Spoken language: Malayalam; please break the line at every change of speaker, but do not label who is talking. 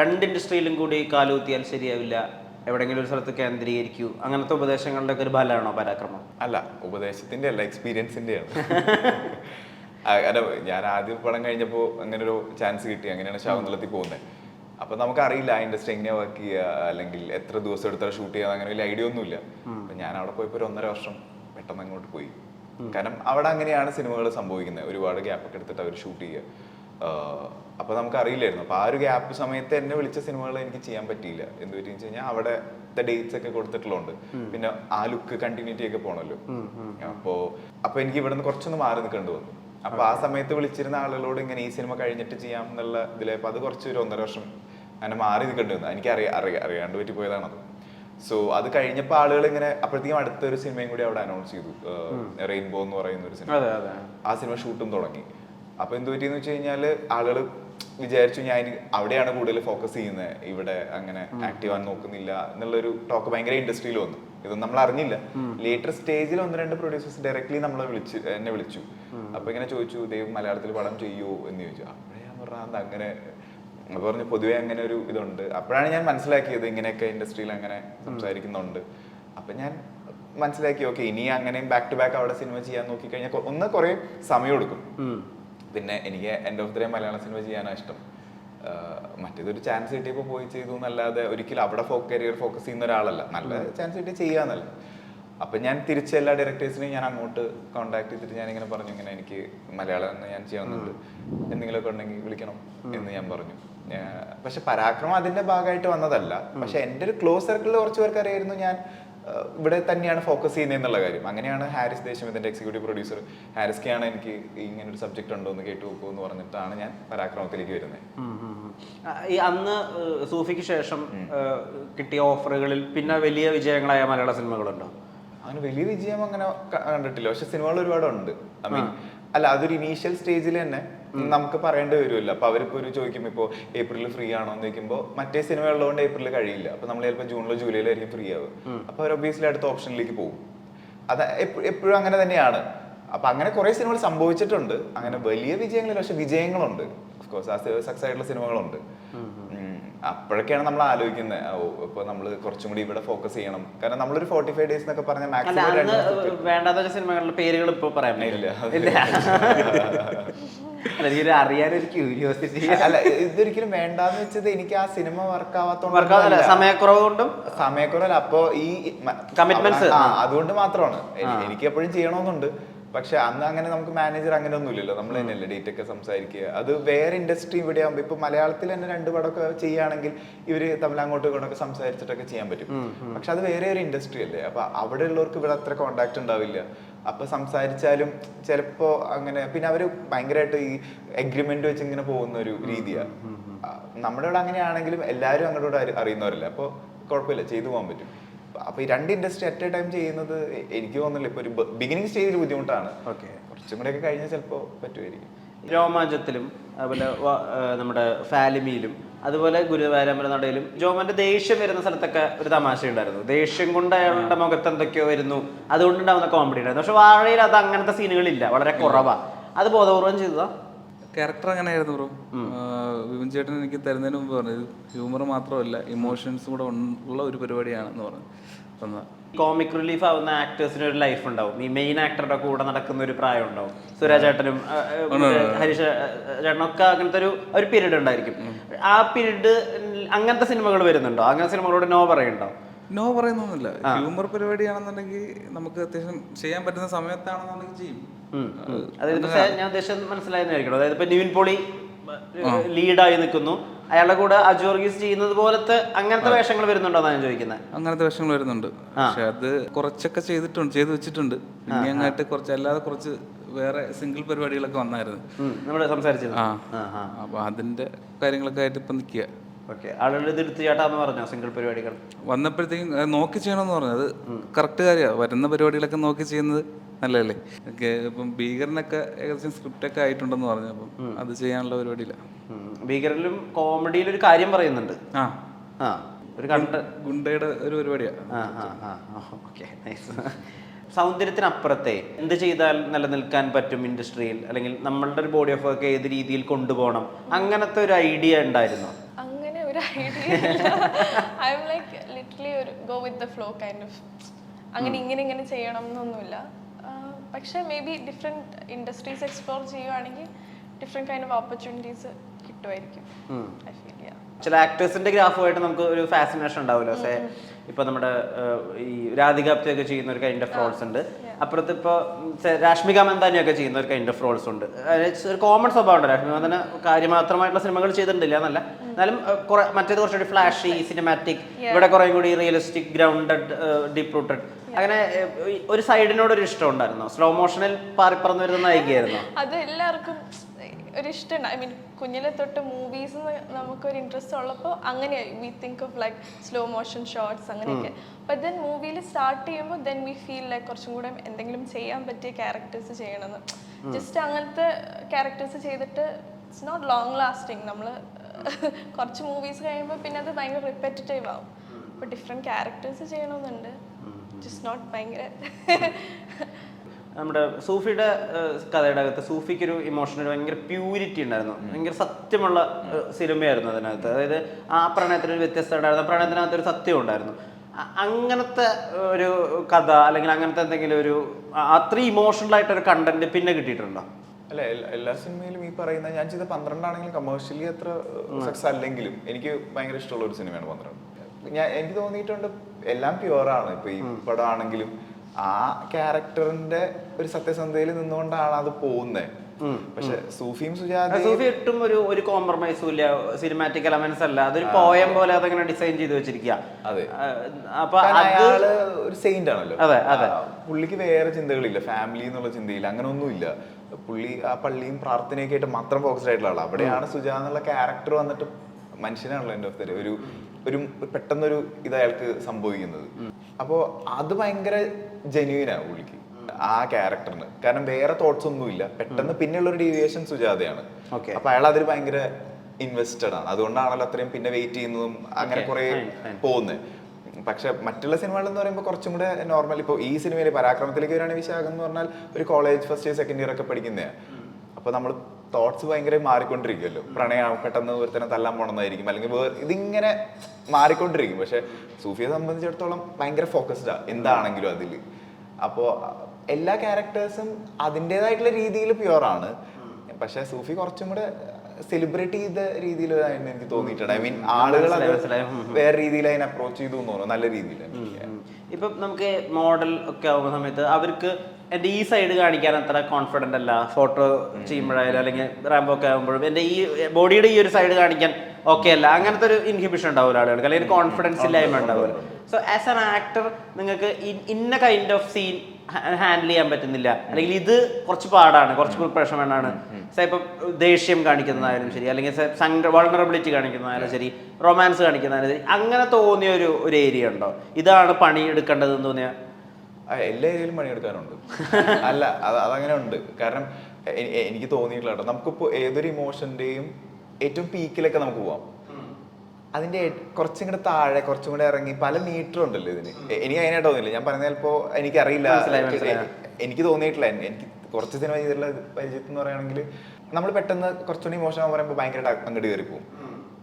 രണ്ട് ഇൻഡസ്ട്രിയിലും കൂടി കാലുകുത്തിയാൽ ശരിയാവില്ല. എവിടെയെങ്കിലും ഒരു സ്ഥലത്ത് കേന്ദ്രീകരിക്കൂ. അങ്ങനത്തെ ഉപദേശങ്ങളുടെ ഒക്കെ ഒരു ഫലമാണോ പരാക്രമം?
അല്ല ഉപദേശത്തിന്റെ അല്ല എക്സ്പീരിയൻസിന്റെയാണ് അല്ല ഞാൻ ആദ്യം പടം കഴിഞ്ഞപ്പോൾ അങ്ങനെ ഒരു ചാൻസ് കിട്ടി. അങ്ങനെയാണ് ശാകുന്തളത്തിൽ പോകുന്നത് അപ്പൊ നമുക്കറിയില്ല ആ ഇൻഡസ്ട്രി എങ്ങനെയാ വർക്ക് ചെയ്യുക അല്ലെങ്കിൽ എത്ര ദിവസം എടുത്താൽ ഷൂട്ട് ചെയ്യാൻ അങ്ങനെ വലിയ ഐഡിയ ഒന്നുമില്ല. അപ്പൊ ഞാൻ അവിടെ പോയപ്പോൾ ഒരു ഒന്നര വർഷം പെട്ടെന്ന് അങ്ങോട്ട് പോയി. കാരണം അവിടെ അങ്ങനെയാണ് സിനിമകൾ സംഭവിക്കുന്നത് ഒരുപാട് ഗ്യാപ്പൊക്കെ എടുത്തിട്ട് അവർ ഷൂട്ട് ചെയ്യുക ആഹ് അപ്പൊ നമുക്ക് അറിയില്ലായിരുന്നു അപ്പൊ ആ ഒരു ഗ്യാപ്പ് സമയത്ത് എന്നെ വിളിച്ച സിനിമകൾ എനിക്ക് ചെയ്യാൻ പറ്റിയില്ല. എന്ന് പറ്റി വെച്ച് കഴിഞ്ഞാൽ അവിടെ ഡേറ്റ്സ് ഒക്കെ കൊടുത്തിട്ടുള്ളത് പിന്നെ ആ ലുക്ക് കണ്ടിന്യൂറ്റി ഒക്കെ പോണല്ലോ. അപ്പോ അപ്പൊ എനിക്ക് ഇവിടെ നിന്ന് കുറച്ചൊന്ന് മാറി നിൽക്കേണ്ടി വന്നു. അപ്പൊ ആ സമയത്ത് വിളിച്ചിരുന്ന ആളുകളോട് ഇങ്ങനെ ഈ സിനിമ കഴിഞ്ഞിട്ട് ചെയ്യാം എന്നുള്ള ഇതിലപ്പോ അത് കുറച്ച് ഒരു ഒന്നര വർഷം അങ്ങനെ മാറി നിൽക്കേണ്ടി വന്നു. എനിക്ക് അറിയാം അറിയാം അറിയാണ്ട് പറ്റി പോയതാണത്. സോ അത് കഴിഞ്ഞപ്പോൾ ആളുകൾ ഇങ്ങനെ അപ്പോഴത്തേക്കും അടുത്തൊരു സിനിമയും കൂടി അവിടെ അനൗൺസ് ചെയ്തു. റെയിൻബോ എന്ന് പറയുന്ന ഒരു സിനിമ. ആ സിനിമ ഷൂട്ടും തുടങ്ങി. അപ്പൊ എന്ത് പറ്റിയെന്ന് വെച്ച് കഴിഞ്ഞാൽ ആളുകൾ വിചാരിച്ചു ഞാൻ അവിടെയാണ് കൂടുതൽ ഫോക്കസ് ചെയ്യുന്നത്. ഇവിടെ അങ്ങനെ ആക്റ്റീവ് ആവാൻ നോക്കുന്നില്ല എന്നുള്ളൊരു ടോക്ക് ഭയങ്കര ഇൻഡസ്ട്രിയിൽ വന്നു. ഇതൊന്നും നമ്മൾ അറിഞ്ഞില്ല. ലേറ്റർ സ്റ്റേജിൽ ഒന്ന് രണ്ട് പ്രൊഡ്യൂസേഴ്സ് ഡയറക്ട്ലി നമ്മളെ വിളിച്ചു എന്നെ വിളിച്ചു. അപ്പൊ ഇങ്ങനെ ചോദിച്ചു ദൈവം മലയാളത്തിൽ പടം ചെയ്യൂ എന്ന് ചോദിച്ചു. അപ്പോഴേ ഞാൻ പറഞ്ഞ അങ്ങനെ? അപ്പൊ പറഞ്ഞു പൊതുവെ അങ്ങനെ ഒരു ഇതുണ്ട്. അപ്പോഴാണ് ഞാൻ മനസ്സിലാക്കിയത് ഇങ്ങനെയൊക്കെ ഇൻഡസ്ട്രിയിൽ അങ്ങനെ സംസാരിക്കുന്നുണ്ട്. അപ്പൊ ഞാൻ മനസ്സിലാക്കി ഓക്കെ ഇനി അങ്ങനെയും ബാക്ക് ടു ബാക്ക് അവിടെ സിനിമ ചെയ്യാൻ നോക്കിക്കഴിഞ്ഞാൽ ഒന്ന് കുറെ സമയം എടുക്കും. പിന്നെ എനിക്ക് എന്റെ ഓഫ് ദ മലയാള സിനിമ ചെയ്യാനാണ് ഇഷ്ടം. മറ്റേതൊരു ചാൻസ് കിട്ടിയപ്പോൾ പോയി ചെയ്തു എന്നല്ലാതെ ഒരിക്കലും അവിടെ ഫോക്ക് കരിയർ ഫോക്കസ് ചെയ്യുന്ന ഒരാളല്ല. നല്ല ചാൻസ് കിട്ടി ചെയ്യാന്നല്ല. അപ്പം ഞാൻ തിരിച്ച് എല്ലാ ഡയറക്ടേഴ്സിനെയും ഞാൻ അങ്ങോട്ട് കോൺടാക്ട് ചെയ്തിട്ട് ഞാൻ ഇങ്ങനെ പറഞ്ഞു ഇങ്ങനെ എനിക്ക് മലയാളം തന്നെ ഞാൻ ചെയ്യണമെന്നുണ്ട് എന്തെങ്കിലുമൊക്കെ ഉണ്ടെങ്കിൽ വിളിക്കണം. എന്ന് ഞാൻ പറഞ്ഞു. പക്ഷെ പരാക്രമം അതിന്റെ ഭാഗമായിട്ട് വന്നതല്ല. പക്ഷെ എന്റെ ഒരു ക്ലോസ് സർക്കിളിൽ കുറച്ച് പേർക്ക് അറിയായിരുന്നു ഞാൻ ഇവിടെ തന്നെയാണ് ഫോക്കസ് ചെയ്യുന്നത് എന്നുള്ള കാര്യം. അങ്ങനെയാണ് ഹാരിസ് ദേശം ഇതിന്റെ എക്സിക്യൂട്ടീവ് പ്രൊഡ്യൂസർ ഹാരിസ്ക്കാണ് എനിക്ക് ഇങ്ങനെ ഒരു സബ്ജക്ട് ഉണ്ടോ എന്ന് കേട്ടു നോക്കൂ എന്ന് പറഞ്ഞിട്ടാണ് ഞാൻ പരാക്രമത്തിലേക്ക് വരുന്നത്.
ഈ അന്ന് സൂഫിക്ക് ശേഷം കിട്ടിയ ഓഫറുകളിൽ പിന്നെ വലിയ വിജയങ്ങളായ മലയാള സിനിമകളുണ്ടോ?
അങ്ങനെ വലിയ വിജയം അങ്ങനെ കണ്ടിട്ടില്ല. പക്ഷെ സിനിമകൾ ഒരുപാടുണ്ട്. ഐ മീൻ അല്ല അതൊരു ഇനീഷ്യൽ സ്റ്റേജിൽ തന്നെ നമുക്ക് പറയേണ്ടി വരുമല്ലോ. അപ്പൊ അവരിപ്പോ ഒരു ചോദിക്കും ഇപ്പോ ഏപ്രിൽ ഫ്രീ ആണോ എന്ന് ചോദിക്കുമ്പോൾ മറ്റേ സിനിമ ഉള്ളതുകൊണ്ട് ഏപ്രിലിൽ കഴിയില്ല. അപ്പൊ നമ്മൾ ചിലപ്പോൾ ജൂണിലോ ജൂലൈയിലോ ആയിരിക്കും ഫ്രീ ആവുക. അപ്പൊ അവർ ഒബിയസ്ലി അടുത്ത ഓപ്ഷനിലേക്ക് പോകും. അത് എപ്പോഴും അങ്ങനെ തന്നെയാണ്. അപ്പൊ അങ്ങനെ കുറെ സിനിമകൾ സംഭവിച്ചിട്ടുണ്ട്. അങ്ങനെ വലിയ വിജയങ്ങളില്ല പക്ഷെ വിജയങ്ങളുണ്ട്. കോഴ്സ് ആ സക്സസ് ആയിട്ടുള്ള സിനിമകളുണ്ട്. അപ്പോഴൊക്കെയാണ് നമ്മൾ ആലോചിക്കുന്നത് ഓ ഇപ്പൊ നമ്മൾ കുറച്ചും കൂടി ഇവിടെ ഫോക്കസ് ചെയ്യണം. കാരണം നമ്മളൊരു ഫോർട്ടി ഫൈവ് ഡേയ്സ് എന്നൊക്കെ പറഞ്ഞ മാക്സിമം
വേണ്ടാത്ത സിനിമകളുടെ പേരുകൾ ഇപ്പൊ പറയാൻ അല്ല അറിയാനൊരു ക്യൂരിയോസിറ്റി
അല്ല ഇതൊരിക്കലും വേണ്ടാന്ന് വെച്ചത് എനിക്ക് ആ സിനിമ വർക്ക്
ആവാത്തോണ്ട് സമയക്കുറവ് കൊണ്ടും
സമയക്കുറവല്ല അപ്പൊ ഈ. ആ അതുകൊണ്ട് മാത്രമാണ്. എനി- എനിക്ക് എപ്പോഴും ചെയ്യണമെന്നുണ്ട് പക്ഷെ അന്ന് അങ്ങനെ നമുക്ക് മാനേജർ അങ്ങനെ ഒന്നുമില്ലല്ലോ നമ്മൾ തന്നെയല്ലേ ഡേറ്റ് ഒക്കെ സംസാരിക്കുക. അത് വേറെ ഇൻഡസ്ട്രി ഇവിടെ ആകുമ്പോൾ ഇപ്പൊ മലയാളത്തിൽ തന്നെ രണ്ട് പടമൊക്കെ ചെയ്യുകയാണെങ്കിൽ ഇവർ തമ്മിൽ അങ്ങോട്ടും ഇങ്ങോട്ടൊക്കെ സംസാരിച്ചിട്ടൊക്കെ ചെയ്യാൻ പറ്റും. പക്ഷെ അത് വേറെ ഒരു ഇൻഡസ്ട്രി അല്ലേ? അപ്പൊ അവിടെ ഉള്ളവർക്ക് ഇവിടെ അത്ര കോണ്ടാക്ട് ഉണ്ടാവില്ല. അപ്പൊ സംസാരിച്ചാലും ചിലപ്പോ അങ്ങനെ പിന്നെ അവർ ഭയങ്കരമായിട്ട് ഈ എഗ്രിമെന്റ് വെച്ച് ഇങ്ങനെ പോകുന്ന ഒരു രീതിയാ. നമ്മുടെ ഇവിടെ അങ്ങനെയാണെങ്കിലും എല്ലാവരും അങ്ങോട്ട് അറിയുന്നവരല്ല? അപ്പോൾ കുഴപ്പമില്ല ചെയ്തു പോകാൻ പറ്റും. അപ്പൊ ഈ രണ്ട് ഇൻഡസ്ട്രി അറ്റ് എ ടൈം ചെയ്യുന്നത് എനിക്ക് തോന്നുന്നില്ല. ഇപ്പൊ ഒരു ബിഗിനിങ് സ്റ്റേജിൽ ബുദ്ധിമുട്ടാണ്.
ഓക്കെ.
കുറച്ചും കൂടെ ഒക്കെ കഴിഞ്ഞാൽ ചിലപ്പോൾ പറ്റുമായിരിക്കും
രോമാഞ്ചത്തിലും അതുപോലെ നമ്മുടെ ഫാലിമിയിലും അതുപോലെ ഗുരുവായൂരമ്പല നടയിലും ജോമന്റെ ദേഷ്യം വരുന്ന സ്ഥലത്തൊക്കെ ഒരു തമാശ ഉണ്ടായിരുന്നു ദേഷ്യം കൊണ്ട് അയാളുടെ മുഖത്ത് എന്തൊക്കെയോ വരുന്നു. അതുകൊണ്ടുണ്ടാവുന്ന കോമഡി ഉണ്ടായിരുന്നു പക്ഷെ വാഴയിൽ അത് അങ്ങനത്തെ സീനുകളില്ല വളരെ കുറവാണ് അത് ബോധപൂർവം ചെയ്തതാ.
ക്യാരക്ടർ അങ്ങനെയായിരുന്നു ബ്രോ വിപിൻ ചേട്ടൻ എനിക്ക് തരുന്നതിന് മുമ്പ് പറഞ്ഞു ഹ്യൂമർ മാത്രമല്ല ഇമോഷൻസും കൂടെ ഉള്ള ഒരു പരിപാടിയാണെന്ന് പറഞ്ഞു.
കോമിക് റിലീഫ് ആവുന്ന ആക്ടേഴ്സിന് ഒരു ലൈഫ് ഉണ്ടാവും. ഈ മെയിൻ ആക്ടറുടെ കൂടെ നടക്കുന്ന ഒരു പ്രായം ഉണ്ടാവും. സുരാജേട്ടനും ആ, ആ, ഹരീഷ് ചേട്ടനൊക്കെ അങ്ങനത്തെ ഒരു ഒരു പീരീഡ് ഉണ്ടായിരിക്കും. ആ പീരീഡ് അങ്ങനത്തെ സിനിമകൾ വരുന്നുണ്ടോ? അങ്ങനത്തെ സിനിമകളോട് നോ പറയുന്നുണ്ടോ?
നോ പറയുന്നൊന്നുമില്ല. ഹ്യൂമർ പരിപാടിയാണെന്നുണ്ടെങ്കിൽ നമുക്ക് അത്യാവശ്യം ചെയ്യാൻ പറ്റുന്ന സമയത്താണെന്നുണ്ടെങ്കിൽ ചെയ്യും.
അതായത് ഞാൻ ഉദ്ദേശം മനസ്സിലായെന്നായിരിക്കണം. അതായത് ഇപ്പൊ നിവിൻ പോളി ലീഡായി നിൽക്കുന്നു. അയാളുടെ കൂടെ അജോർഗീസ് ചെയ്യുന്നത് പോലത്തെ അങ്ങനത്തെ വേഷങ്ങൾ വരുന്നുണ്ടോ ഞാൻ ചോദിക്കുന്നത്
അങ്ങനത്തെ വേഷങ്ങൾ വരുന്നുണ്ട്. പക്ഷെ അത് കുറച്ചൊക്കെ ചെയ്തിട്ടുണ്ട് ചെയ്തു വെച്ചിട്ടുണ്ട്. പിന്നെ അങ്ങോട്ട് കുറച്ച് അല്ലാതെ കുറച്ച് വേറെ സിംഗിൾ പരിപാടികളൊക്കെ വന്നായിരുന്നു.
നമ്മൾ സംസാരിച്ചത്
അപ്പൊ അതിന്റെ കാര്യങ്ങളൊക്കെ ആയിട്ട് ഇപ്പൊ നിൽക്കുക.
ഓക്കെ. ആളുകൾ ഇത് എടുത്ത് ചേട്ടാന്ന് പറഞ്ഞോ സിംഗിൾ പരിപാടികൾ?
വന്നപ്പോഴത്തേക്കും നോക്കി ചെയ്യണമെന്ന് പറഞ്ഞത് കറക്റ്റ് കാര്യമാണ് വരുന്ന പരിപാടികളൊക്കെ നോക്കി ചെയ്യുന്നത് നല്ലതല്ലേ? ഓക്കെ ഇപ്പം ഭീകരനൊക്കെ ഏകദേശം സ്ക്രിപ്റ്റ് ഒക്കെ ആയിട്ടുണ്ടെന്ന് പറഞ്ഞു. അപ്പം അത് ചെയ്യാനുള്ള പരിപാടിയില്ല.
ഭീകരനിലും കോമഡിയിൽ ഒരു കാര്യം പറയുന്നുണ്ട്.
ആ.
ആ ഒരു കണ്ട
ഗുണ്ടയുടെ ഒരു പരിപാടിയാണ്
ആ ആ ആ ഓക്കെ നൈസ് സൗന്ദര്യത്തിനപ്പുറത്തെ എന്ത് ചെയ്താൽ നിലനിൽക്കാൻ പറ്റും ഇൻഡസ്ട്രിയിൽ അല്ലെങ്കിൽ നമ്മളുടെ ഒരു ബോഡി ഓഫ് വർക്ക് ഏത് രീതിയിൽ കൊണ്ടുപോകണം? അങ്ങനത്തെ ഒരു ഐഡിയ ഉണ്ടായിരുന്നു?
ഒരു idea I M like literally ഒരു go with the flow kind of അങ്ങനെ ഇങ്ങനെ ഇങ്ങനെ ചെയ്യണം എന്നൊന്നുമില്ല. പക്ഷേ may be different industries explore ചെയ്യുവാണെങ്കിൽ ഡിഫറെന്റ് കൈൻഡ് ഓഫ് ഓപ്പർച്യൂണിറ്റീസ് കിട്ടുമായിരിക്കും ഐ ഫീൽ യാ
ചില ആക്ടേഴ്സിന്റെ ഗ്രാഫുമായിട്ട് നമുക്ക് ഒരു ഫാസിനേഷൻ ഉണ്ടാവുമല്ലോ. സേ ഇപ്പൊ നമ്മുടെ ഈ രാധിക ആപ്തെ ഒക്കെ ചെയ്യുന്ന ഒരു കൈൻഡ് ഓഫ് റോൾസ് ഉണ്ട്. അപ്പുറത്ത് ഇപ്പൊ ഉം, സെ- രാഷ്മിക മന്ദാനിയൊക്കെ ചെയ്യുന്ന ഒരു കൈൻഡ് ഓഫ് റോൾസ് ഉണ്ട്. ഒരു കോമൺ സ്വഭാവം ഉണ്ട്. രാഷ്മിക മന്ദന കാര്യമാത്രമായിട്ടുള്ള സിനിമകൾ ചെയ്തിട്ടില്ല എന്നല്ല. എന്നാലും കുറെ മറ്റേത് കുറച്ചുകൂടി ഫ്ലാഷി സിനിമാറ്റിക് ഇവിടെ കുറേ കൂടി റിയലിസ്റ്റിക് ഗ്രൗണ്ടഡ് ഡീപ് റൂട്ടഡ് അങ്ങനെ ഒരു സൈഡിനോട് ഒരു ഇഷ്ടം ഉണ്ടായിരുന്നു. സ്ലോ മോഷനിൽ പാറിപ്പറന്നു വരുന്ന നായികയായിരുന്നു.
അത് എല്ലാവർക്കും ഒരു ഇഷ്ടമുണ്ട് ഐ മീൻ കുഞ്ഞിലെ തൊട്ട് മൂവീസ് നമുക്കൊരു ഇൻട്രസ്റ്റ് ഉള്ളപ്പോൾ അങ്ങനെ we think of like slow motion shorts അങ്ങനെയൊക്കെ. അപ്പം ദെൻ മൂവിയിൽ സ്റ്റാർട്ട് ചെയ്യുമ്പോൾ ദെൻ വി ഫീൽ ലൈക്ക് കുറച്ചും കൂടെ എന്തെങ്കിലും ചെയ്യാൻ പറ്റിയ ക്യാരക്ടേഴ്സ് ചെയ്യണമെന്ന് ജസ്റ്റ് അങ്ങനത്തെ ക്യാരക്ടേഴ്സ് ചെയ്തിട്ട് ഇറ്റ്സ് നോട്ട് ലോങ് ലാസ്റ്റിംഗ് നമ്മൾ കുറച്ച് മൂവീസ് കഴിയുമ്പോൾ പിന്നെ അത് ഭയങ്കര റിപ്പറ്റേറ്റീവ് ആവും. അപ്പോൾ ഡിഫറെന്റ് ക്യാരക്ടേഴ്സ് ചെയ്യണമെന്നുണ്ട് ജസ്റ്റ് നോട്ട് ഭയങ്കര
നമ്മുടെ സൂഫിയുടെ കഥയുടെ അകത്ത് സൂഫിക്ക് ഒരു ഇമോഷണൽ ഭയങ്കര പ്യൂരിറ്റി ഉണ്ടായിരുന്നു. ഭയങ്കര സത്യമുള്ള സിനിമയായിരുന്നു അതിനകത്ത്. അതായത് ആ പ്രണയത്തിന് ഒരു വ്യത്യസ്തത ഉണ്ടായിരുന്നു പ്രണയത്തിനകത്ത് ഒരു സത്യം ഉണ്ടായിരുന്നു. അങ്ങനത്തെ ഒരു കഥ അല്ലെങ്കിൽ അങ്ങനത്തെ എന്തെങ്കിലും ഒരു അത്രയും ഇമോഷണൽ ആയിട്ടൊരു കണ്ടന്റ് പിന്നെ കിട്ടിയിട്ടുണ്ടോ?
അല്ല എല്ലാ- എല്ലാ സിനിമയിലും ഈ പറയുന്ന ഞാൻ ചെയ്ത പന്ത്രണ്ടാണെങ്കിലും കമേഴ്ഷ്യലി അത്ര സക്സസ് അല്ലെങ്കിലും എനിക്ക് ഭയങ്കര ഇഷ്ടമുള്ള ഒരു സിനിമയാണ് പന്ത്രണ്ട്. ഞാൻ എനിക്ക് തോന്നിയിട്ടുണ്ട് എല്ലാം പ്യുവറാണ് ഇപ്പൊ ഈ പടം ആണെങ്കിലും ആ ക്യാരക്ടറിന്റെ ഒരു സത്യസന്ധതയിൽ നിന്നുകൊണ്ടാണ് അത് പോകുന്നത് പക്ഷെ സൂഫിയും സുജാത
സൂഫി ഒട്ടും ഒരു ഒരു കോംപ്രമൈസും ഇല്ല. സിനിമാറ്റിക് എലമെന്റ്സ് അല്ല. അതൊരു പോയം പോലെ അതങ്ങനെ ഡിസൈൻ ചെയ്ത് വെച്ചിരിക്കുക
അതെ.
അപ്പൊ
അയാൾ ഒരു സെയിന്റ് ആണല്ലോ.
അതെ, അതെ.
പുള്ളിക്ക് വേറെ ചിന്തകളില്ല. ഫാമിലി എന്നുള്ള ചിന്തയില്ല. അങ്ങനെ ഒന്നുമില്ല പുള്ളി ആ പള്ളിയും പ്രാർത്ഥനയൊക്കെ ആയിട്ട് മാത്രം ഫോക്കസ്ഡ് ആയിട്ടുള്ള ആളാണ് അവിടെയാണ് സുജ എന്നുള്ള ക്യാരക്ടർ വന്നിട്ട് മനുഷ്യനാണല്ലോ എന്റെ ഒരു ഒരു പെട്ടെന്നൊരു ഇത് അയാൾക്ക് സംഭവിക്കുന്നത്. അപ്പോൾ അത് ഭയങ്കര ജെന്യൂനാണ് പുള്ളിക്ക്. ആ ക്യാരക്ടറിന് കാരണം വേറെ തോട്ട്സ് ഒന്നുമില്ല പെട്ടെന്ന് പിന്നെയുള്ള ഒരു ഡീവിയേഷൻ സുജാതയാണ്. അപ്പൊ അയാൾ അതിൽ ഭയങ്കര ഇൻവെസ്റ്റഡ് ആണ്. അതുകൊണ്ടാണല്ലോ അത്രയും പിന്നെ വെയിറ്റ് ചെയ്യുന്നതും അങ്ങനെ കുറെ. പോകുന്നത് പക്ഷെ മറ്റുള്ള സിനിമകൾ എന്ന് പറയുമ്പോൾ കുറച്ചും കൂടെ നോർമൽ ഇപ്പോൾ ഈ സിനിമയിൽ പരാക്രമത്തിലേക്ക് വരികയാണെങ്കിൽ വിശാഖം എന്ന് പറഞ്ഞാൽ ഒരു college first year second year ഒക്കെ പഠിക്കുന്നതാണ് അപ്പോൾ നമ്മൾ തോട്ട്സ് ഭയങ്കര മാറിക്കൊണ്ടിരിക്കുമല്ലോ പ്രണയം പെട്ടെന്ന് തന്നെ തല്ലാൻ പോണമെന്നായിരിക്കും അല്ലെങ്കിൽ വേറെ ഇതിങ്ങനെ മാറിക്കൊണ്ടിരിക്കും. പക്ഷെ സൂഫിയെ സംബന്ധിച്ചിടത്തോളം ഭയങ്കര ഫോക്കസ്ഡാ എന്താണെങ്കിലും അതിൽ. അപ്പോൾ എല്ലാ ക്യാരക്ടേഴ്സും അതിന്റെതായിട്ടുള്ള രീതിയിൽ പ്യുവറാണ് പക്ഷെ സൂഫി കുറച്ചും കൂടെ സെലിബ്രേറ്റ് ചെയ്ത രീതിയിൽ എനിക്ക് തോന്നിയിട്ടുണ്ട്. ഐ മീൻ ആളുകൾ. വേറെ രീതിയിൽ അതിനെ അപ്രോച്ച് ചെയ്തു തോന്നുന്നു. നല്ല രീതിയിൽ
ഇപ്പം നമുക്ക് മോഡൽ ഒക്കെ ആവുന്ന സമയത്ത് അവർക്ക് എന്റെ ഈ സൈഡ് കാണിക്കാൻ അത്ര കോൺഫിഡന്റ് അല്ല. ഫോട്ടോ ചെയ്യുമ്പോഴായാലും അല്ലെങ്കിൽ റാമ്പൊക്കെ ആകുമ്പോഴും എന്റെ ഈ ബോഡിയുടെ ഈ ഒരു സൈഡ് കാണിക്കാൻ ഓക്കെ അല്ല. അങ്ങനത്തെ ഒരു ഇൻഹിബിഷൻ ഉണ്ടാവില്ല ആളുകൾക്ക്. അല്ലെങ്കിൽ കോൺഫിഡൻസ് ഇല്ലായ്മ ഉണ്ടാവില്ല. സോ ആസ് എൻ ആക്ടർ നിങ്ങൾക്ക് ഇന്ന കൈൻഡ് ഓഫ് സീൻ ഹാൻഡിൽ ചെയ്യാൻ പറ്റുന്നില്ല. അല്ലെങ്കിൽ ഇത് കുറച്ച് പാടാണ് കുറച്ച് പ്രിപ്പറേഷൻ വേണ്ടാണ് സേ ഇപ്പം ദേഷ്യം കാണിക്കുന്നതായാലും ശരി. അല്ലെങ്കിൽ വൾണറബിലിറ്റി കാണിക്കുന്നതായാലും ശരി. റൊമാൻസ് കാണിക്കുന്നതായാലും ശരി. അങ്ങനെ തോന്നിയ ഒരു ഒരു ഏരിയ ഉണ്ടോ? ഇതാണ് പണി എടുക്കേണ്ടതെന്ന് തോന്നിയ
എല്ലാ ഏരിയയിലും പണിയെടുക്കാനുണ്ട്. അല്ല അത് അതങ്ങനെ ഉണ്ട്. കാരണം എനിക്ക് തോന്നിയിട്ടില്ല കേട്ടോ നമുക്കിപ്പോൾ ഏതൊരു ഇമോഷന്റെയും ഏറ്റവും പീക്കിലൊക്കെ നമുക്ക് പോവാം. അതിന്റെ കുറച്ചും കൂടെ താഴെ കുറച്ചും കൂടെ ഇറങ്ങി പല മീറ്റർ ഉണ്ടല്ലോ ഇതിന് എനിക്ക് അതിനായിട്ട് തോന്നില്ല ഞാൻ പറഞ്ഞ ചിലപ്പോ എനിക്കറിയില്ല. എനിക്ക് തോന്നിയിട്ടില്ല. എനിക്ക് കുറച്ച് സിനിമ ചെയ്തിട്ടുള്ള പരിചയത്തിൽ എന്ന് പറയുകയാണെങ്കിൽ നമ്മൾ പെട്ടെന്ന് കുറച്ചുകൂടി ഇമോഷൻ പറയുമ്പോൾ ഭയങ്കരമായിട്ട് അങ്ങോട്ട് കയറി പോകും